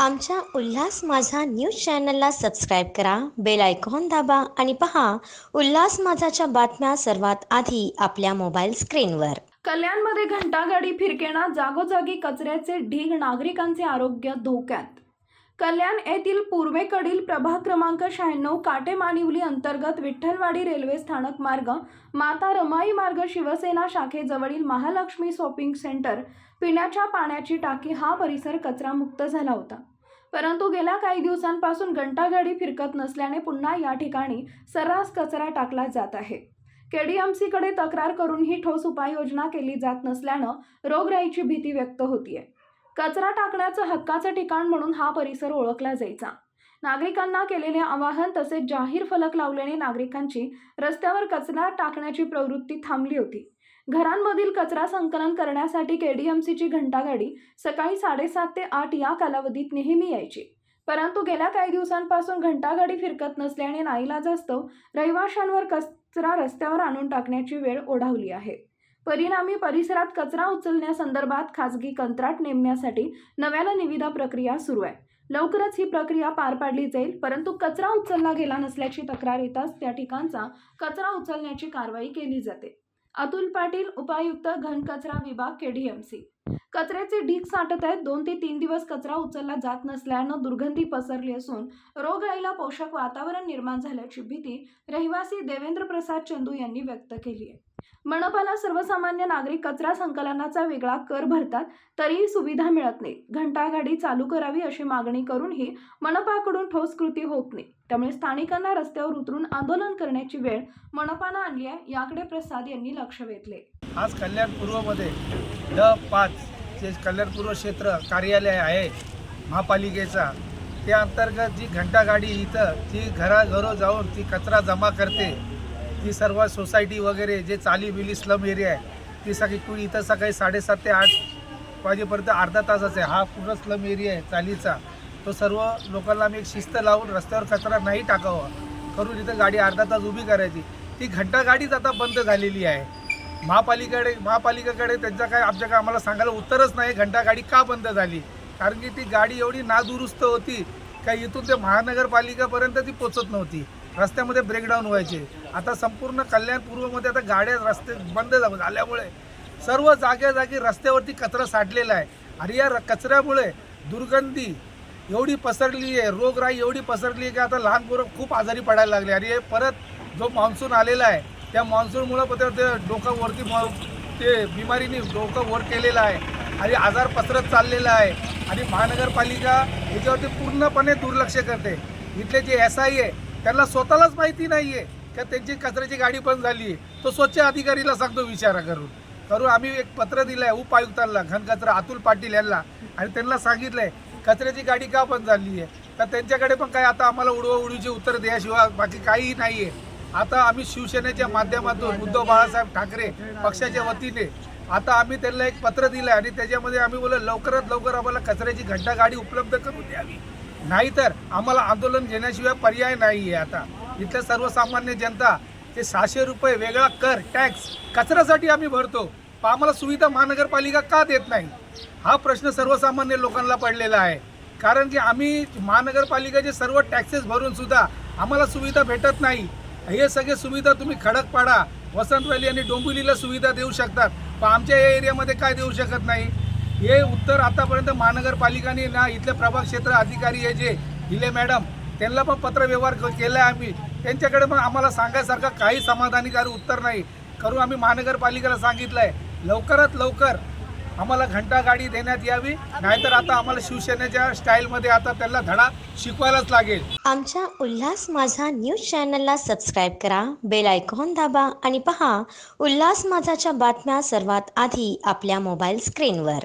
आमच्या उल्हास माझा न्यूज चॅनलला सबस्क्राईब करा बेल आयकॉन दाबा आणि पहा उल्हास माझाच्या बातम्या सर्वात आधी आपल्या मोबाईल स्क्रीनवर. कल्याणमध्ये घंटागाडी फिरकेना जागोजागी कचऱ्याचे ढीग नागरिकांचे आरोग्य धोक्यात. कल्याण येथील पूर्वेकडील प्रभाग क्रमांक शहाण्णव काटेमानिवली अंतर्गत विठ्ठलवाडी रेल्वे स्थानक मार्ग माता रमाई मार्ग शिवसेना शाखेजवळील महालक्ष्मी शॉपिंग सेंटर पिण्याच्या पाण्याची टाकी हा परिसर कचरामुक्त झाला होता. परंतु गेल्या काही दिवसांपासून घंटागाडी फिरकत नसल्याने पुन्हा या ठिकाणी सर्रास कचरा टाकला जात आहे. केडीएमसीकडे तक्रार करूनही ठोस उपाययोजना केली जात नसल्यानं रोगराईची भीती व्यक्त होतीये. कचरा टाकण्याचं हक्काचं ठिकाण म्हणून हा परिसर ओळखला जायचा. नागरिकांना केलेले आवाहन तसेच जाहीर फलक लावल्याने नागरिकांची रस्त्यावर कचरा टाकण्याची प्रवृत्ती थांबली होती. घरांमधील कचरा संकलन करण्यासाठी केडीएमसीची घंटागाडी सकाळी साडेसात ते आठ या कालावधीत नेहमी यायची. परंतु गेल्या काही दिवसांपासून घंटागाडी फिरकत नसल्याने नाईलाजास्तव रहिवाशांवर कचरा रस्त्यावर आणून टाकण्याची वेळ ओढावली आहे. परिणामी परिसरात कचरा उचलण्यासंदर्भात खाजगी कंत्राट नेमण्यासाठी नव्यानं निविदा प्रक्रिया सुरू आहे. लवकरच ही प्रक्रिया पार पाडली जाईल परंतु कचरा उचलला गेला नसल्याची तक्रार येताच त्या ठिकाणचा कचरा उचलण्याची कारवाई केली जाते. अतुल पाटील उपायुक्त घनकचरा विभाग केडीएमसी कचऱ्याचे ढीग साठत आहेत. दोन ते तीन दिवस कचरा उचलला जात नसल्यानं दुर्गंधी पसरली असून रोगराईला पोषक वातावरण निर्माण झाल्याची भीती रहिवासी देवेंद्र प्रसाद चंदू यांनी व्यक्त केली आहे. मनपाला सर्वसामान्य नागरिक कचरा संकलनाचा वेगळा कर भरतात तरीही सुविधा मिळत नाही. घंटागाडी चालू करावी अशी मागणी करूनही मनपाकडून ठोस कृती होत नाही. त्यामुळे स्थानिकांना रस्त्यावर उतरून आंदोलन करण्याची वेळ मनपानं आणली आहे याकडे प्रसाद यांनी लक्ष वेधले. आज कल्याण पूर्वमध्ये ड पाच जे कल्याण पूर्व क्षेत्र कार्यालय आहे महापालिकेचा. त्या अंतर्गत जी घंटागाडी इथं ती घराघरो जाऊन ती कचरा जमा करते. ती सर्व सोसायटी वगैरे जे चालीबिली स्लम एरिया आहे ती सगळी कुणी इथं सकाळी साडेसात ते आठ वाजेपर्यंत अर्धा तासच आहे. हा पूर्ण स्लम एरिया आहे चालीचा. तो सर्व लोकांना आम्ही एक शिस्त लावून रस्त्यावर कचरा नाही टाकावा. करून इथं गाडी अर्धा तास उभी करायची. ती घंटागाडीच आता बंद झालेली आहे. महापालिकेकडे महापालिकेकडे त्यांचा काय आमच्या काय आम्हाला सांगायला उत्तरच नाही. घंटा गाडी का बंद झाली? कारण की ती गाडी एवढी नादुरुस्त होती का इथून ते महानगरपालिकापर्यंत ती पोचत नव्हती. रस्त्यामध्ये ब्रेकडाऊन व्हायचे. आता संपूर्ण कल्याण पूर्वमध्ये आता गाड्या रस्ते बंद झाल्यामुळे सर्व जाग्या जागी रस्त्यावरती कचरा साठलेला आहे. आणि या र- कचऱ्यामुळे दुर्गंधी एवढी पसरली आहे. रोगराई एवढी पसरली आहे की आता लहान पोरं खूप आजारी पडायला लागले. आणि हे परत जो मान्सून आलेला आहे त्या मान्सूनमुळं पत्र ते- डोकं वरती ते बिमारीने डोकं वर केलेलं आहे. आणि आजार पसरत चाललेला आहे. आणि महानगरपालिका याच्यावरती पूर्णपणे दुर्लक्ष करते. इथले जे एस आय आहे त्यांना स्वतःलाच माहिती नाही आहे का त्यांची कचऱ्याची गाडी बंद झाली आहे. तो स्वच्छ अधिकारीला सांगतो विचारा करून. करून आम्ही एक पत्र दिलं आहे उपायुक्तांना घनकचरा अतुल पाटील यांना. आणि त्यांना सांगितलं आहे कचऱ्याची गाडी का बंद झाली आहे? तर त्यांच्याकडे पण काय आता आम्हाला उडवा उडवीची उत्तर द्याशिवाय बाकी काहीही नाही आहे आता आम्ही शिवसेनेच्या माध्यमातून उद्धव बाळासाहेब ठाकरे पक्षाच्या वतीने आता आम्ही त्यांना एक पत्र दिलं आहे आणि त्याच्यामध्ये आम्ही बोललो लवकरात लवकर आम्हाला कचऱ्याची घंटा गाडी उपलब्ध करून द्यावी. नाहीतर आम्हाला आंदोलन घेण्याशिवाय पर्याय नाही आहे आता. इथल्या सर्वसामान्य जनता ते सहाशे रुपये वेगळा कर टॅक्स कचऱ्यासाठी आम्ही भरतो. पण आम्हाला सुविधा महानगरपालिका का देत नाही? हा प्रश्न सर्वसामान्य लोकांना पडलेला आहे. कारण की आम्ही महानगरपालिकेचे सर्व टॅक्सेस भरून सुद्धा आम्हाला सुविधा भेटत नाही. हे सगळे सुविधा तुम्ही खडकपाडा वसंत व्हॅली आणि डोंबिवलीला सुविधा देऊ शकतात. पण आमच्या या एरियामध्ये काय देऊ शकत नाही? हे उत्तर आतापर्यंत महानगरपालिकाने ना इथले प्रभाग क्षेत्र अधिकारी आहे जे हिले मॅडम त्यांना पण पत्रव्यवहार क- केला आहे आम्ही. त्यांच्याकडे पण आम्हाला सांगायसारखं काही समाधानकारी उत्तर नाही. करू आम्ही महानगरपालिकेला सांगितलं आहे लवकरात लवकर आम्हाला घंटा गाडी देण्यात यावी नाहीतर आता आम्हाला शिवसेनेच्या स्टाईलमध्ये आता त्यांना धडा शिकवायलाच लागेल. आमच्या उल्हास माझा न्यूज चॅनलला सबस्क्राईब करा बेल आयकॉन दाबा आणि पहा उल्हास माझाच्या बातम्या सर्वात आधी आपल्या मोबाईल स्क्रीनवर